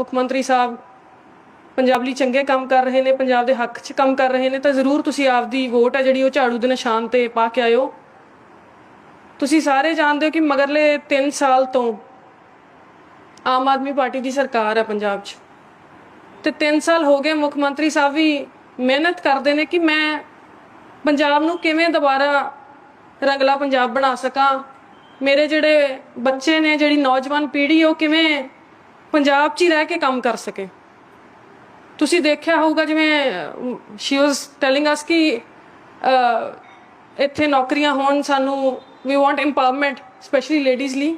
ਮੁੱਖ ਮੰਤਰੀ ਸਾਹਿਬ ਪੰਜਾਬ ਲਈ ਚੰਗੇ ਕੰਮ ਕਰ ਰਹੇ ਨੇ, ਪੰਜਾਬ ਦੇ ਹੱਕ 'ਚ ਕੰਮ ਕਰ ਰਹੇ ਨੇ, ਤਾਂ ਜ਼ਰੂਰ ਤੁਸੀਂ ਆਪਦੀ ਵੋਟ ਹੈ ਜਿਹੜੀ ਉਹ ਝਾੜੂ ਦੇ ਨਿਸ਼ਾਨ ਤੇ ਪਾ ਕੇ ਆਇਓ। ਤੁਸੀਂ ਸਾਰੇ ਜਾਣਦੇ ਹੋ ਕਿ ਮਗਰਲੇ 3 ਸਾਲ ਤੋਂ ਆਮ ਆਦਮੀ ਪਾਰਟੀ ਦੀ ਸਰਕਾਰ ਹੈ ਪੰਜਾਬ 'ਚ। ਤੇ 3 ਸਾਲ ਹੋ ਗਏ ਮੁੱਖ ਮੰਤਰੀ ਸਾਹਿਬ ਵੀ ਮਿਹਨਤ ਕਰਦੇ ਨੇ ਕਿ ਮੈਂ ਪੰਜਾਬ ਨੂੰ ਕਿਵੇਂ ਦੁਬਾਰਾ ਰੰਗਲਾ ਪੰਜਾਬ ਬਣਾ ਸਕਾਂ। ਮੇਰੇ ਜਿਹੜੇ ਬੱਚੇ ਨੇ, ਜਿਹੜੀ ਨੌਜਵਾਨ ਪੀੜ੍ਹੀ, ਉਹ ਕਿਵੇਂ ਪੰਜਾਬ 'ਚ ਹੀ ਰਹਿ ਕੇ ਕੰਮ ਕਰ ਸਕੇ। ਤੁਸੀਂ ਦੇਖਿਆ ਹੋਊਗਾ ਜਿਵੇਂ ਸ਼ੀ ਵਾਸ ਟੈਲਿੰਗ ਅਸ ਕਿ ਇੱਥੇ ਨੌਕਰੀਆਂ ਹੋਣ ਸਾਨੂੰ ਵੀ ਵਾਂਟ ਇੰਪਾਵਰਮੈਂਟ ਸਪੈਸ਼ਲੀ ਲੇਡੀਜ਼ ਲਈ।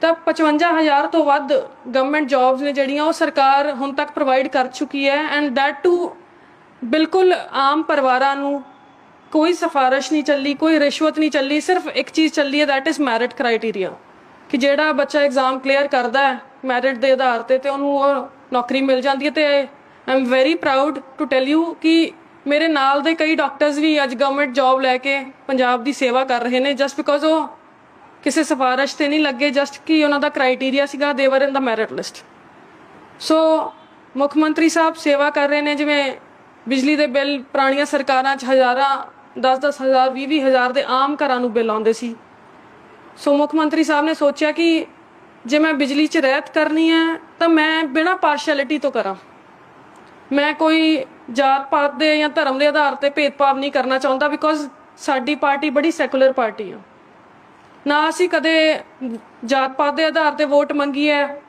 ਤਾਂ 55000 ਤੋਂ ਵੱਧ ਗਵਰਨਮੈਂਟ ਜੌਬਸ ਨੇ ਜਿਹੜੀਆਂ ਉਹ ਸਰਕਾਰ ਹੁਣ ਤੱਕ ਪ੍ਰੋਵਾਈਡ ਕਰ ਚੁੱਕੀ ਹੈ। ਐਂਡ ਦੈਟ ਟੂ ਬਿਲਕੁਲ ਆਮ ਪਰਿਵਾਰਾਂ ਨੂੰ ਕੋਈ ਸਿਫਾਰਿਸ਼ ਨਹੀਂ ਚੱਲੀ, ਕੋਈ ਰਿਸ਼ਵਤ ਨਹੀਂ ਚੱਲੀ, ਸਿਰਫ ਇੱਕ ਚੀਜ਼ ਚੱਲੀ ਹੈ ਦੈਟ ਇਜ਼ ਮੈਰਿਟ ਕ੍ਰਾਈਟੇਰੀਆ ਕਿ ਜਿਹੜਾ ਬੱਚਾ ਐਗਜ਼ਾਮ ਕਲੀਅਰ ਕਰਦਾ ਹੈ ਮੈਰਿਟ ਦੇ ਆਧਾਰ ਤੇ ਤੇ ਉਹਨੂੰ ਉਹ ਨੌਕਰੀ ਮਿਲ ਜਾਂਦੀ ਹੈ ਤੇ I am very proud to tell you ਕਿ ਮੇਰੇ ਨਾਲ ਦੇ ਕਈ ਡਾਕਟਰਸ ਵੀ ਅੱਜ ਗਵਰਨਮੈਂਟ ਜੌਬ ਲੈ ਕੇ ਪੰਜਾਬ ਦੀ ਸੇਵਾ ਕਰ ਰਹੇ ਨੇ ਜਸਟ ਬਿਕੋਜ਼ ਉਹ ਕਿਸੇ ਸਿਫਾਰਿਸ਼ ਤੇ ਨਹੀਂ ਲੱਗੇ ਜਸਟ ਕਿ ਉਹਨਾਂ ਦਾ ਕ੍ਰਾਈਟੇਰੀਆ ਸੀਗਾ ਦੇ ਵਰ ਇਨ ਦਾ ਮੈਰਿਟ ਲਿਸਟ ਸੋ ਮੁੱਖ ਮੰਤਰੀ ਸਾਹਿਬ ਸੇਵਾ ਕਰ ਰਹੇ ਨੇ, ਜਿਵੇਂ ਬਿਜਲੀ ਦੇ ਬਿੱਲ ਪੁਰਾਣੀਆਂ ਸਰਕਾਰਾਂ 'ਚ ਹਜ਼ਾਰਾਂ 10-10 ਹਜ਼ਾਰ 20-20 ਹਜ਼ਾਰ ਦੇ ਆਮ ਘਰਾਂ ਨੂੰ ਬਿੱਲ ਆਉਂਦੇ ਸੀ। ਸੋ ਮੁੱਖ ਮੰਤਰੀ ਸਾਹਿਬ ਨੇ ਸੋਚਿਆ ਕਿ ਜੇ ਮੈਂ ਬਿਜਲੀ 'ਚ ਰਹਿਤ ਕਰਨੀ ਹੈ, ਤਾਂ ਮੈਂ ਬਿਨਾਂ ਪਾਰਸ਼ੈਲਿਟੀ ਤੋਂ ਕਰਾਂ। ਮੈਂ ਕੋਈ ਜਾਤ ਪਾਤ ਦੇ ਜਾਂ ਧਰਮ ਦੇ ਆਧਾਰ ਤੇ ਭੇਦਭਾਵ ਨਹੀਂ ਕਰਨਾ ਚਾਹੁੰਦਾ ਬਿਕੋਜ਼ ਸਾਡੀ ਪਾਰਟੀ ਬੜੀ ਸੈਕੂਲਰ ਪਾਰਟੀ ਆ। ਨਾ ਅਸੀਂ ਕਦੇ ਜਾਤ ਪਾਤ ਦੇ ਆਧਾਰ ਤੇ ਵੋਟ ਮੰਗੀ ਹੈ,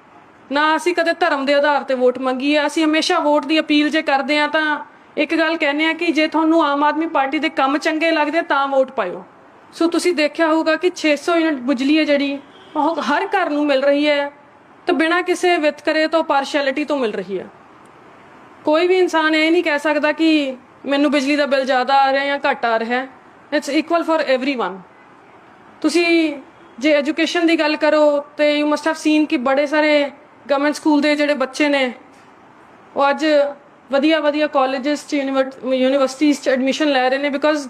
ਨਾ ਅਸੀਂ ਕਦੇ ਧਰਮ ਦੇ ਆਧਾਰ ਤੇ ਵੋਟ ਮੰਗੀ ਹੈ। ਅਸੀਂ ਹਮੇਸ਼ਾ ਵੋਟ ਦੀ ਅਪੀਲ ਜੇ ਕਰਦੇ ਆ ਤਾਂ ਇੱਕ ਗੱਲ ਕਹਿੰਦੇ ਆ ਕਿ ਜੇ ਤੁਹਾਨੂੰ ਆਮ ਆਦਮੀ ਪਾਰਟੀ ਦੇ ਕੰਮ ਚੰਗੇ ਲੱਗਦੇ ਤਾਂ ਵੋਟ ਪਾਇਓ। ਸੋ ਤੁਸੀਂ ਦੇਖਿਆ ਹੋਊਗਾ ਕਿ 600 ਯੂਨਿਟ ਬਿਜਲੀ ਹੈ ਜਿਹੜੀ ਉਹ ਹਰ ਘਰ ਨੂੰ ਮਿਲ ਰਹੀ ਹੈ ਤੇ ਬਿਨਾਂ ਕਿਸੇ ਵਿਤਕਰੇ ਤੋਂ ਪਾਰਸ਼ੈਲਿਟੀ ਤੋਂ ਮਿਲ ਰਹੀ ਹੈ। ਕੋਈ ਵੀ ਇਨਸਾਨ ਇਹ ਨਹੀਂ ਕਹਿ ਸਕਦਾ ਕਿ ਮੈਨੂੰ ਬਿਜਲੀ ਦਾ ਬਿੱਲ ਜ਼ਿਆਦਾ ਆ ਰਿਹਾ ਜਾਂ ਘੱਟ ਆ ਰਿਹਾ ਇਟਸ ਇਕੁਅਲ ਫॉर एवरीवन ਤੁਸੀਂ ਜੇ ਐਜੂਕੇਸ਼ਨ ਦੀ ਗੱਲ ਕਰੋ ਤੇ ਯੂ ਮਸਟ ਹੈਵ ਸੀਨ ਕਿ ਬੜੇ ਸਾਰੇ ਗਵਰਨਮੈਂਟ ਸਕੂਲ ਦੇ ਜਿਹੜੇ ਬੱਚੇ ਨੇ, ਉਹ ਅੱਜ ਵਧੀਆ ਵਧੀਆ ਕਾਲਜਸ ਚ ਯੂਨੀਵਰਸਿਟੀਆਂ ਚ ਐਡਮਿਸ਼ਨ ਲੈ ਰਹੇ ਨੇ ਬਿਕਾਜ਼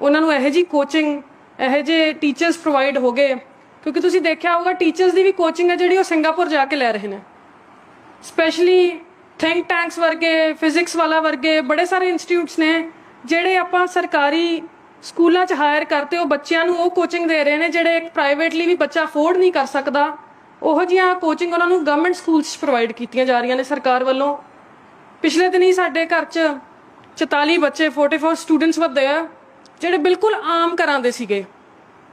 ਉਹਨਾਂ ਨੂੰ ਇਹੋ ਜੀ ਕੋਚਿੰਗ ਇਹੋ ਜੇ ਟੀਚਰਸ ਪ੍ਰੋਵਾਈਡ ਹੋ ਗਏ। ਕਿਉਂਕਿ ਤੁਸੀਂ ਦੇਖਿਆ ਹੋਊਗਾ ਟੀਚਰਸ ਦੀ ਵੀ ਕੋਚਿੰਗ ਹੈ ਜਿਹੜੀ ਉਹ ਸਿੰਗਾਪੁਰ ਜਾ ਕੇ ਲੈ ਰਹੇ ਨੇ। ਸਪੈਸ਼ਲੀ ਥਿੰਕ ਟੈਂਕਸ ਵਰਗੇ ਫਿਜ਼ਿਕਸ ਵਾਲਾ ਵਰਗੇ ਬੜੇ ਸਾਰੇ ਇੰਸਟੀਚਿਊਟਸ ਨੇ, ਜਿਹੜੇ ਆਪਾਂ ਸਰਕਾਰੀ ਸਕੂਲਾਂ 'ਚ ਹਾਇਰ ਕਰਤੇ ਉਹ ਬੱਚਿਆਂ ਨੂੰ ਉਹ ਕੋਚਿੰਗ ਦੇ ਰਹੇ ਨੇ, ਜਿਹੜੇ ਪ੍ਰਾਈਵੇਟਲੀ ਵੀ ਬੱਚਾ ਅਫੋਰਡ ਨਹੀਂ ਕਰ ਸਕਦਾ। ਉਹੋ ਜਿਹੀਆਂ ਕੋਚਿੰਗ ਉਹਨਾਂ ਨੂੰ ਗਵਰਨਮੈਂਟ ਸਕੂਲਸ 'ਚ ਪ੍ਰੋਵਾਈਡ ਕੀਤੀਆਂ ਜਾ ਰਹੀਆਂ ਨੇ ਸਰਕਾਰ ਵੱਲੋਂ। ਪਿਛਲੇ ਦਿਨੀ ਸਾਡੇ ਘਰ 'ਚ 44 ਬੱਚੇ 44 ਸਟੂਡੈਂਟਸ ਵੱਧੇ ਆ, ਜਿਹੜੇ ਬਿਲਕੁਲ ਆਮ ਘਰਾਂ ਦੇ ਸੀਗੇ।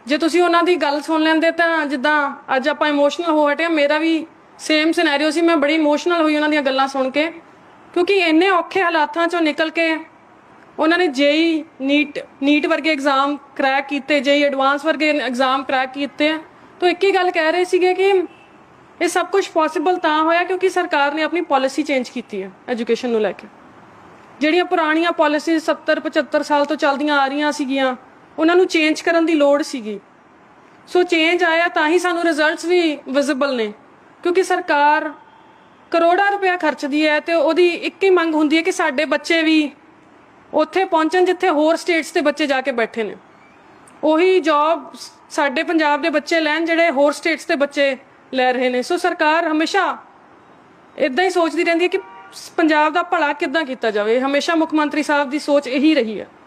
ਜੇ ਤੁਸੀਂ ਉਹਨਾਂ ਦੀ ਗੱਲ ਸੁਣ ਲੈਂਦੇ ਤਾਂ ਜਿੱਦਾਂ ਅੱਜ ਆਪਾਂ ਇਮੋਸ਼ਨਲ ਹੋ ਹਟੇ ਮੇਰਾ ਵੀ ਸੇਮ ਸਿਨੈਰੀਓ ਸੀ, ਮੈਂ ਬੜੀ ਇਮੋਸ਼ਨਲ ਹੋਈ ਉਹਨਾਂ ਦੀਆਂ ਗੱਲਾਂ ਸੁਣ ਕੇ। ਕਿਉਂਕਿ ਇੰਨੇ ਔਖੇ ਹਾਲਾਤਾਂ ਚੋਂ ਨਿਕਲ ਕੇ ਉਹਨਾਂ ਨੇ ਜੇਈ ਨੀਟ ਨੀਟ ਵਰਗੇ ਐਗਜ਼ਾਮ ਕ੍ਰੈਕ ਕੀਤੇ, ਜੇਈ ਐਡਵਾਂਸ ਵਰਗੇ ਐਗਜ਼ਾਮ ਕ੍ਰੈਕ ਕੀਤੇ। ਆ ਤਾਂ ਇੱਕ ਹੀ ਗੱਲ ਕਹਿ ਰਹੇ ਸੀਗੇ ਕਿ ਇਹ ਸਭ ਕੁਝ ਪੋਸੀਬਲ ਤਾਂ ਹੋਇਆ ਕਿਉਂਕਿ ਸਰਕਾਰ ਨੇ ਆਪਣੀ ਪਾਲਿਸੀ ਚੇਂਜ ਕੀਤੀ ਹੈ ਐਜੂਕੇਸ਼ਨ ਨੂੰ ਲੈ ਕੇ। ਜਿਹੜੀਆਂ ਪੁਰਾਣੀਆਂ ਪਾਲਿਸੀਜ਼ 70 75 ਸਾਲ ਤੋਂ ਚੱਲਦੀਆਂ ਆ ਰਹੀਆਂ ਸੀਗੀਆਂ ਉਹਨਾਂ ਨੂੰ ਚੇਂਜ ਕਰਨ ਦੀ ਲੋੜ ਸੀਗੀ। ਸੋ ਚੇਂਜ ਆਇਆ ਤਾਂ ਹੀ ਸਾਨੂੰ ਰਿਜ਼ਲਟਸ ਵੀ ਵਿਜ਼ਿਬਲ ਨੇ, ਕਿਉਂਕਿ ਸਰਕਾਰ ਕਰੋੜਾਂ ਰੁਪਇਆ ਖਰਚਦੀ ਹੈ ਤੇ ਉਹਦੀ ਇੱਕ ਹੀ ਮੰਗ ਹੁੰਦੀ ਹੈ ਕਿ ਸਾਡੇ ਬੱਚੇ ਵੀ ਉੱਥੇ ਪਹੁੰਚਣ ਜਿੱਥੇ ਹੋਰ ਸਟੇਟਸ ਦੇ ਬੱਚੇ ਜਾ ਕੇ ਬੈਠੇ ਨੇ। ਉਹੀ ਜੌਬ ਸਾਡੇ ਪੰਜਾਬ ਦੇ ਬੱਚੇ ਲੈਣ ਜਿਹੜੇ ਹੋਰ ਸਟੇਟਸ ਦੇ ਬੱਚੇ ਲੈ ਰਹੇ ਨੇ। ਸੋ ਸਰਕਾਰ ਹਮੇਸ਼ਾ ਇਦਾਂ ਹੀ ਸੋਚਦੀ ਰਹਿੰਦੀ ਹੈ ਕਿ ਪੰਜਾਬ ਦਾ ਭਲਾ ਕਿੱਦਾਂ ਕੀਤਾ ਜਾਵੇ। ਹਮੇਸ਼ਾ ਮੁੱਖ ਮੰਤਰੀ ਸਾਹਿਬ ਦੀ ਸੋਚ ਇਹੀ ਰਹੀ ਹੈ।